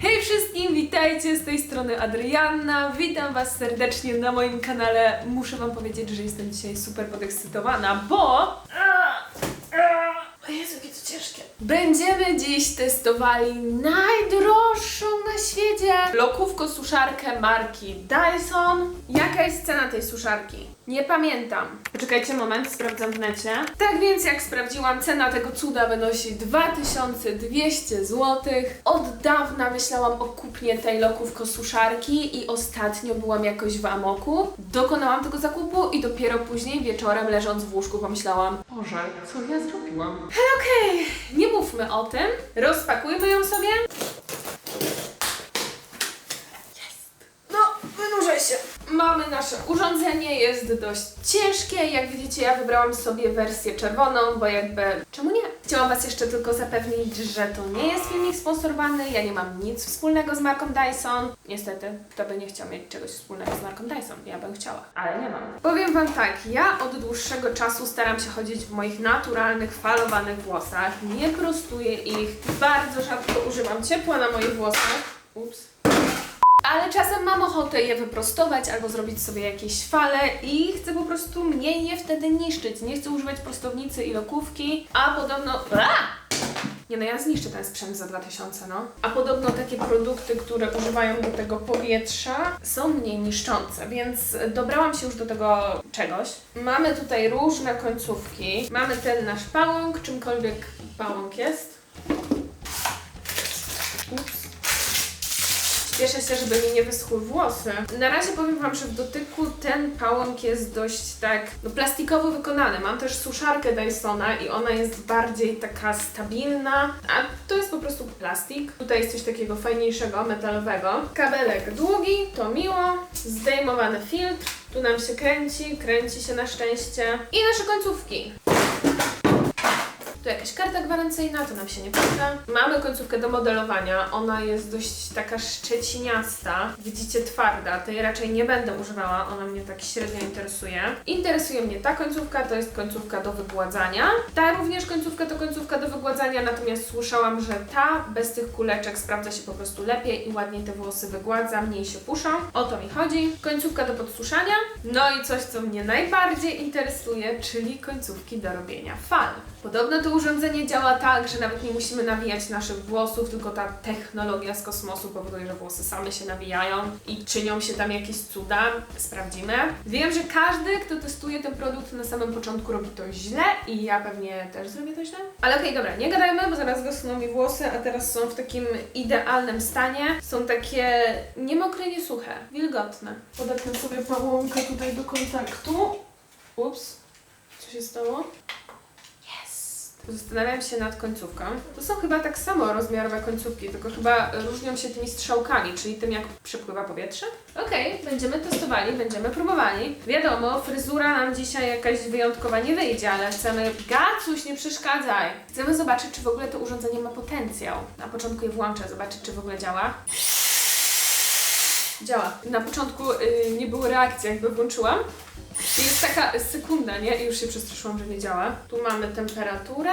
Hej wszystkim, witajcie z tej strony Adrianna. Witam Was serdecznie na moim kanale. Muszę Wam powiedzieć, że jestem dzisiaj super podekscytowana, bo. O Jezu, jakie to ciężkie. Będziemy dziś testowali najdroższą na świecie lokówko suszarkę marki Dyson. Jaka jest cena tej suszarki? Nie pamiętam. Poczekajcie moment, sprawdzam w necie. Tak więc jak sprawdziłam, cena tego cuda wynosi 2200 zł. Od dawna myślałam o kupnie tej lokówko suszarki i ostatnio byłam jakoś w amoku. Dokonałam tego zakupu i dopiero później wieczorem leżąc w łóżku pomyślałam Boże, co ja zrobiłam? Okej, nie mówmy o tym. Rozpakujmy ją sobie. No, wynurzaj się. Mamy nasze urządzenie, jest dość ciężkie. Jak widzicie, ja wybrałam sobie wersję czerwoną, bo jakby. Czemu nie? Chciałam Was jeszcze tylko zapewnić, że to nie jest filmik sponsorowany. Ja nie mam nic wspólnego z marką Dyson. Niestety, kto by nie chciał mieć czegoś wspólnego z marką Dyson? Ja bym chciała, ale nie mam. Powiem Wam tak, ja od dłuższego czasu staram się chodzić w moich naturalnych, falowanych włosach. Nie prostuję ich. Bardzo rzadko używam ciepła na moich włosach. Ups. Ale czasem mam ochotę je wyprostować albo zrobić sobie jakieś fale i chcę po prostu mniej je wtedy niszczyć. Nie chcę używać prostownicy i lokówki, a podobno... A! Nie no, ja zniszczę ten sprzęt za 2000, no. A podobno takie produkty, które używają do tego powietrza są mniej niszczące, więc dobrałam się już do tego czegoś. Mamy tutaj różne końcówki. Mamy ten nasz pałąk, czymkolwiek pałąk jest. Cieszę się, żeby mi nie wyschły włosy. Na razie powiem Wam, że w dotyku ten pałąk jest dość tak no, plastikowo wykonany. Mam też suszarkę Dysona i ona jest bardziej taka stabilna, a to jest po prostu plastik. Tutaj jest coś takiego fajniejszego, metalowego. Kabelek długi, to miło. Zdejmowany filtr. Tu nam się kręci, kręci się na szczęście. I nasze końcówki. Jakaś karta gwarancyjna, to nam się nie przyda. Mamy końcówkę do modelowania. Ona jest dość taka szczeciniasta. Widzicie, twarda. Tej raczej nie będę używała, ona mnie tak średnio interesuje. Interesuje mnie ta końcówka, to jest końcówka do wygładzania. Ta również końcówka to końcówka do wygładzania, natomiast słyszałam, że ta bez tych kuleczek sprawdza się po prostu lepiej i ładniej te włosy wygładza, mniej się puszą. O to mi chodzi. Końcówka do podsuszania. No i coś, co mnie najbardziej interesuje, czyli końcówki do robienia fal. Podobno to urządzenie działa tak, że nawet nie musimy nawijać naszych włosów, tylko ta technologia z kosmosu powoduje, że włosy same się nawijają i czynią się tam jakieś cuda. Sprawdzimy. Wiem, że każdy, kto testuje ten produkt na samym początku robi to źle i ja pewnie też zrobię to źle. Ale okej, dobra, nie gadajmy, bo zaraz wyschną mi włosy, a teraz są w takim idealnym stanie. Są takie nie mokre, nie suche, wilgotne. Podepnę sobie pałąkę tutaj do kontaktu. Ups, co się stało? Zastanawiam się nad końcówką. To są chyba tak samo rozmiarowe końcówki, tylko chyba różnią się tymi strzałkami, czyli tym jak przepływa powietrze. Okej, będziemy testowali, będziemy próbowali. Wiadomo, fryzura nam dzisiaj jakaś wyjątkowa nie wyjdzie, ale chcemy... Gacuś, nie przeszkadzaj! Chcemy zobaczyć, czy w ogóle to urządzenie ma potencjał. Na początku je włączę, zobaczyć, czy w ogóle działa. Działa. Na początku y, nie było reakcji, jakby włączyłam. Jest taka sekunda, nie? I już się przestraszyłam, że nie działa. Tu mamy temperaturę,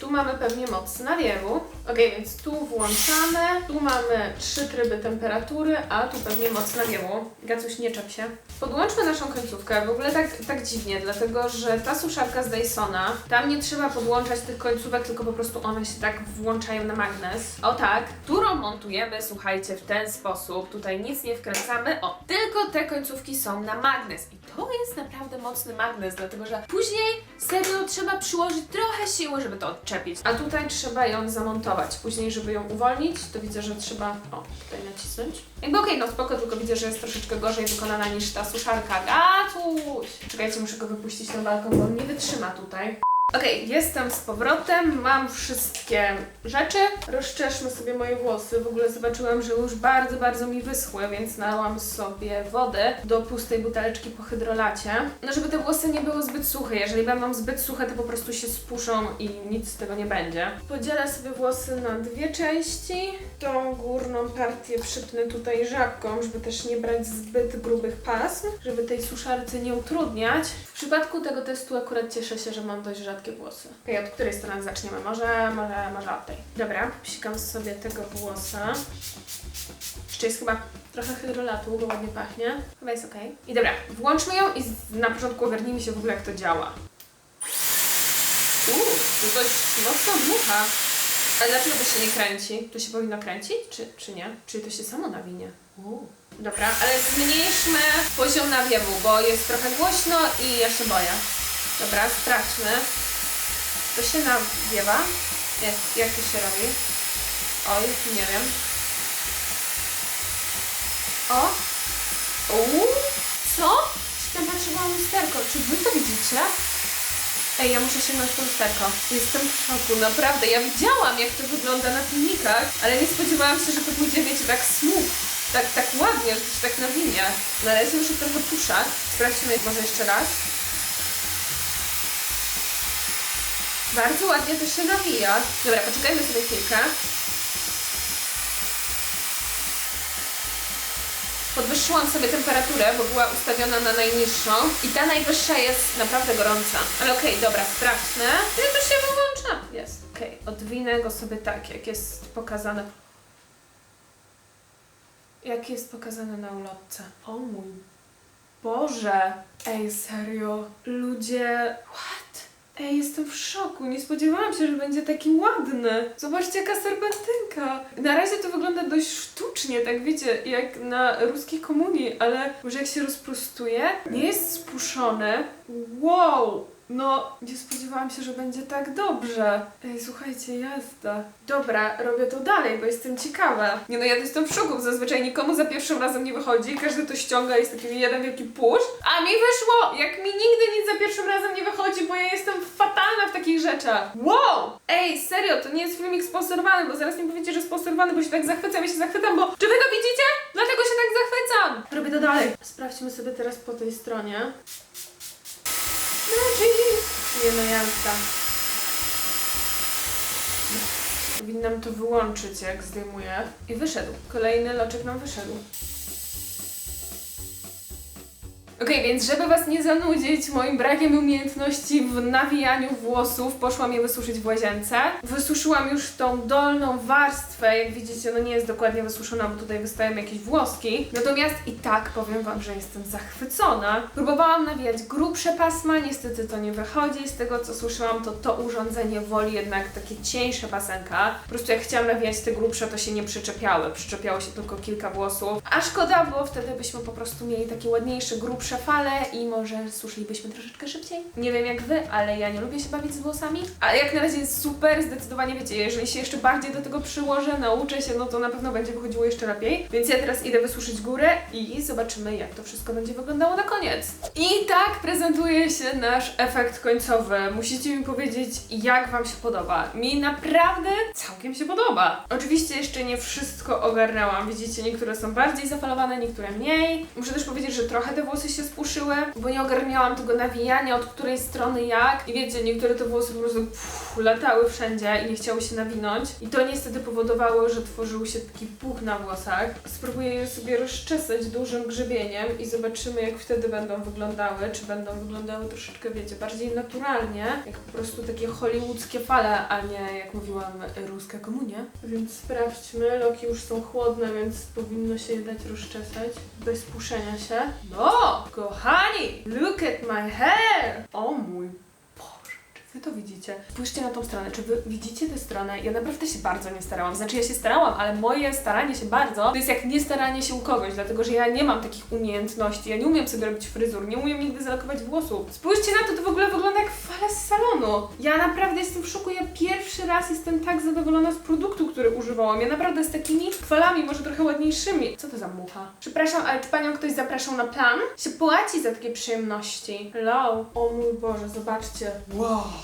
tu mamy pewnie moc nawiewu. Ok, więc tu włączamy, tu mamy trzy tryby temperatury, a tu pewnie moc nawiewu. Gacuś, nie czep się. Podłączmy naszą końcówkę, w ogóle tak, tak dziwnie, dlatego że ta suszarka z Dysona, tam nie trzeba podłączać tych końcówek, tylko po prostu one się tak włączają na magnes. O tak, którą montujemy, słuchajcie, w ten sposób. Tutaj nic nie wkręcamy, o, tylko te końcówki są na magnes. I to jest naprawdę mocny magnes, dlatego że później serio trzeba przyłożyć trochę siły, żeby to odczepić. A tutaj trzeba ją zamontować. Później, żeby ją uwolnić, to widzę, że trzeba, o, tutaj nacisnąć. Jakby okej, no spoko, tylko widzę, że jest troszeczkę gorzej wykonana niż ta suszarka. Gatuś! Czekajcie, muszę go wypuścić na balkon, bo on nie wytrzyma tutaj. Okej, jestem z powrotem, mam wszystkie rzeczy. Rozczeszmy sobie moje włosy. W ogóle zobaczyłam, że już bardzo, bardzo mi wyschły, więc nałam sobie wodę do pustej buteleczki po hydrolacie. No, żeby te włosy nie były zbyt suche. Jeżeli będą zbyt suche, to po prostu się spuszczą i nic z tego nie będzie. Podzielę sobie włosy na dwie części. Tą górną partię przypnę tutaj żabką, żeby też nie brać zbyt grubych pasm, żeby tej suszarce nie utrudniać. W przypadku tego testu akurat cieszę się, że mam dość rzadkie włosy. Okej, od której strony zaczniemy? Może, może, może od tej. Dobra, psikam sobie tego włosa. Czy jest chyba trochę hydrolatu, bo ładnie pachnie. Chyba jest ok. I dobra, włączmy ją i na początku ogarnijmy się w ogóle jak to działa. Uuu, to dość mocno dmucha. Ale dlaczego to się nie kręci? To się powinno kręcić, czy, czy nie? Czy to się samo nawinie? Uuu. Dobra, ale zmniejszmy poziom nawiewu, bo jest trochę głośno i ja się boję. Dobra, sprawdźmy. To się nawiewa? Jak, jak to się robi? Oj, nie wiem. O! Uuu! Co? Tam patrzyłam lusterko? Czy wy to widzicie? Ej, ja muszę sięgnąć po lusterko. Jestem w szoku, naprawdę. Ja widziałam, jak to wygląda na filmikach, ale nie spodziewałam się, że to pójdzie, wiecie, tak smooth. Tak, tak ładnie, że to się tak nawinie. Na razie muszę trochę puszać. Sprawdźmy może jeszcze raz. Bardzo ładnie to się nawija. Dobra, poczekajmy sobie chwilkę. Podwyższyłam sobie temperaturę, bo była ustawiona na najniższą i ta najwyższa jest naprawdę gorąca. Ale okej, dobra, sprawdźmy. I to się wyłącza. Jest. Okej, odwinę go sobie tak, jak jest pokazane. Jak jest pokazane na ulotce. O mój Boże! Ej, serio? Ludzie... What? Ej, jestem w szoku. Nie spodziewałam się, że będzie taki ładny. Zobaczcie, jaka serpentynka. Na razie to wygląda dość sztucznie, tak wiecie, jak na ruskiej komunii, ale może jak się rozprostuje, nie jest spuszczony. Wow! No, nie spodziewałam się, że będzie tak dobrze. Ej, słuchajcie, jazda. Dobra, robię to dalej, bo jestem ciekawa. Nie no, ja jestem w szoku, zazwyczaj nikomu za pierwszym razem nie wychodzi, każdy to ściąga, jest taki jeden wielki push. A mi wyszło! Jak mi nigdy nic za pierwszym razem nie wychodzi, bo ja jestem fatalna w takich rzeczach. Wow! Ej, serio, to nie jest filmik sponsorowany, bo zaraz mi powiecie, że sponsorowany, bo się tak zachwycam, ja się zachwycam, bo... Czy wy to widzicie? Dlatego się tak zachwycam! Robię to dalej. Sprawdźmy sobie teraz po tej stronie. Magic! Nie no, jazda. Powinnam to wyłączyć, jak zdejmuję. I wyszedł. Kolejny loczek nam wyszedł. Okej, więc żeby Was nie zanudzić moim brakiem umiejętności w nawijaniu włosów, poszłam je wysuszyć w łazience. Wysuszyłam już tą dolną warstwę, jak widzicie, no nie jest dokładnie wysuszona, bo tutaj wystają jakieś włoski. Natomiast i tak powiem Wam, że jestem zachwycona. Próbowałam nawijać grubsze pasma, niestety to nie wychodzi. Z tego co słyszałam, to to urządzenie woli jednak takie cieńsze pasenka. Po prostu jak chciałam nawijać te grubsze, to się nie przyczepiały. Przyczepiało się tylko kilka włosów. A szkoda, bo wtedy byśmy po prostu mieli takie ładniejsze, grubsze fale i może suszylibyśmy troszeczkę szybciej. Nie wiem jak Wy, ale ja nie lubię się bawić z włosami. Ale jak na razie jest super, zdecydowanie wiecie, jeżeli się jeszcze bardziej do tego przyłożę, nauczę się, no to na pewno będzie wychodziło jeszcze lepiej. Więc ja teraz idę wysuszyć górę i zobaczymy jak to wszystko będzie wyglądało na koniec. I tak prezentuje się nasz efekt końcowy. Musicie mi powiedzieć, jak Wam się podoba. Mi naprawdę całkiem się podoba. Oczywiście jeszcze nie wszystko ogarnęłam. Widzicie, niektóre są bardziej zafalowane, niektóre mniej. Muszę też powiedzieć, że trochę te włosy się spuszyły, bo nie ogarniałam tego nawijania, od której strony jak. I wiecie, niektóre te włosy po prostu pff, latały wszędzie i nie chciały się nawinąć. I to niestety powodowało, że tworzył się taki puch na włosach. Spróbuję je sobie rozczesać dużym grzebieniem i zobaczymy, jak wtedy będą wyglądały. Czy będą wyglądały troszeczkę, wiecie, bardziej naturalnie, jak po prostu takie hollywoodzkie fale, a nie, jak mówiłam, ruska komunia. Więc sprawdźmy. Loki już są chłodne, więc powinno się je dać rozczesać bez puszenia się. No, kochani, look at my hair! Oh, o mój Boże, czy wy to widzicie? Spójrzcie na tą stronę, czy wy widzicie tę stronę? Ja naprawdę się bardzo nie starałam. Znaczy ja się starałam, ale moje staranie się bardzo to jest jak nie staranie się u kogoś, dlatego że ja nie mam takich umiejętności. Ja nie umiem sobie robić fryzur, nie umiem nigdy zalokować włosów. Spójrzcie na to, to w ogóle wygląda jak fale z salonu. Ja naprawdę jestem w szoku, ja pierwszy raz jestem tak zadowolona z produktu, który używałam. Ja naprawdę z takimi falami, może trochę ładniejszymi. Co to za mucha? Przepraszam, ale czy panią ktoś zapraszał na plan? Się płaci za takie przyjemności. Hello. O mój Boże, zobaczcie. Wow.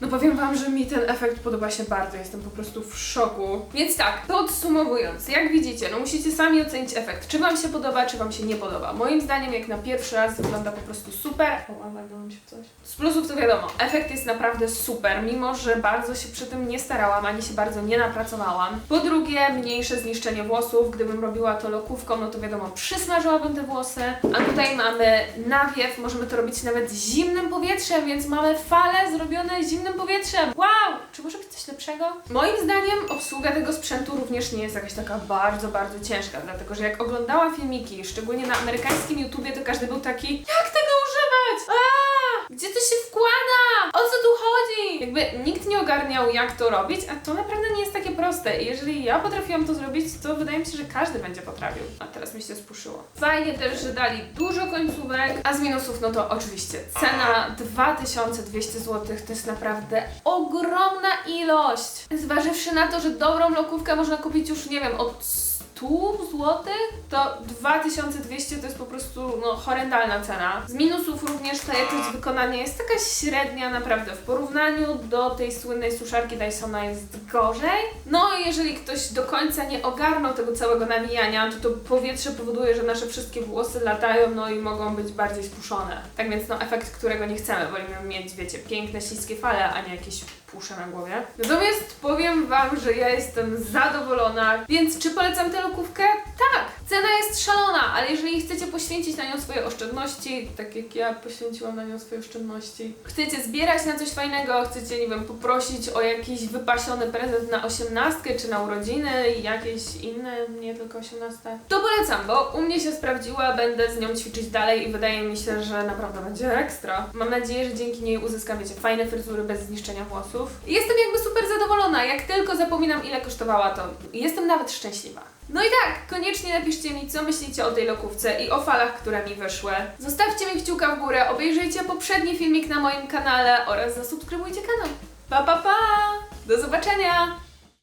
No powiem Wam, że mi ten efekt podoba się bardzo, jestem po prostu w szoku. Więc tak, podsumowując, jak widzicie, no musicie sami ocenić efekt, czy Wam się podoba, czy Wam się nie podoba. Moim zdaniem, jak na pierwszy raz wygląda po prostu super. O, walnąłem się w coś. Z plusów to wiadomo, efekt jest naprawdę super, mimo że bardzo się przy tym nie starałam, ani się bardzo nie napracowałam. Po drugie, mniejsze zniszczenie włosów, gdybym robiła to lokówką, no to wiadomo, przysmażyłabym te włosy. A tutaj mamy nawiew, możemy to robić nawet zimnym powietrzem, więc mamy fale zrobione zimnym powietrzem. Wow! Czy może być coś lepszego? Moim zdaniem obsługa tego sprzętu również nie jest jakaś taka bardzo, bardzo ciężka, dlatego że jak oglądałam filmiki, szczególnie na amerykańskim YouTubie, to każdy był taki Jak tego używać? A! Gdzie to się wkłada? O co tu chodzi? Jakby nikt nie ogarniał jak to robić, a to naprawdę nie jest takie proste. I jeżeli ja potrafiłam to zrobić, to wydaje mi się, że każdy będzie potrafił. A teraz mi się spuszyło. Fajnie też, że dali dużo końcówek, a z minusów, no to oczywiście cena 2200 zł to jest naprawdę ogromna ilość. Zważywszy na to, że dobrą lokówkę można kupić już, nie wiem, od 100 zł, to 2200 to jest po prostu no, horrendalna cena. Z minusów również ta jakość wykonania jest taka średnia naprawdę. W porównaniu do tej słynnej suszarki Dysona jest gorzej. No i jeżeli ktoś do końca nie ogarnął tego całego nawijania, to to powietrze powoduje, że nasze wszystkie włosy latają, no i mogą być bardziej spuszczone. Tak więc no efekt, którego nie chcemy. Wolimy mieć, wiecie, piękne, śliskie fale, a nie jakieś pusze na głowie. Natomiast powiem Wam, że ja jestem zadowolona, więc czy polecam tę lokówkę? Cena jest szalona, ale jeżeli chcecie poświęcić na nią swoje oszczędności, tak jak ja poświęciłam na nią swoje oszczędności, chcecie zbierać na coś fajnego, chcecie, nie wiem, poprosić o jakiś wypasiony prezent na osiemnastkę czy na urodziny i jakieś inne, nie tylko osiemnaste, to polecam, bo u mnie się sprawdziła, będę z nią ćwiczyć dalej i wydaje mi się, że naprawdę będzie ekstra. Mam nadzieję, że dzięki niej uzyskam, wiecie, fajne fryzury bez zniszczenia włosów. Jestem jakby super zadowolona, jak tylko zapominam ile kosztowała to jestem nawet szczęśliwa. No i tak, koniecznie napiszcie mi, co myślicie o tej lokówce i o falach, które mi wyszły. Zostawcie mi kciuka w górę, obejrzyjcie poprzedni filmik na moim kanale oraz zasubskrybujcie kanał. Pa, pa, pa! Do zobaczenia!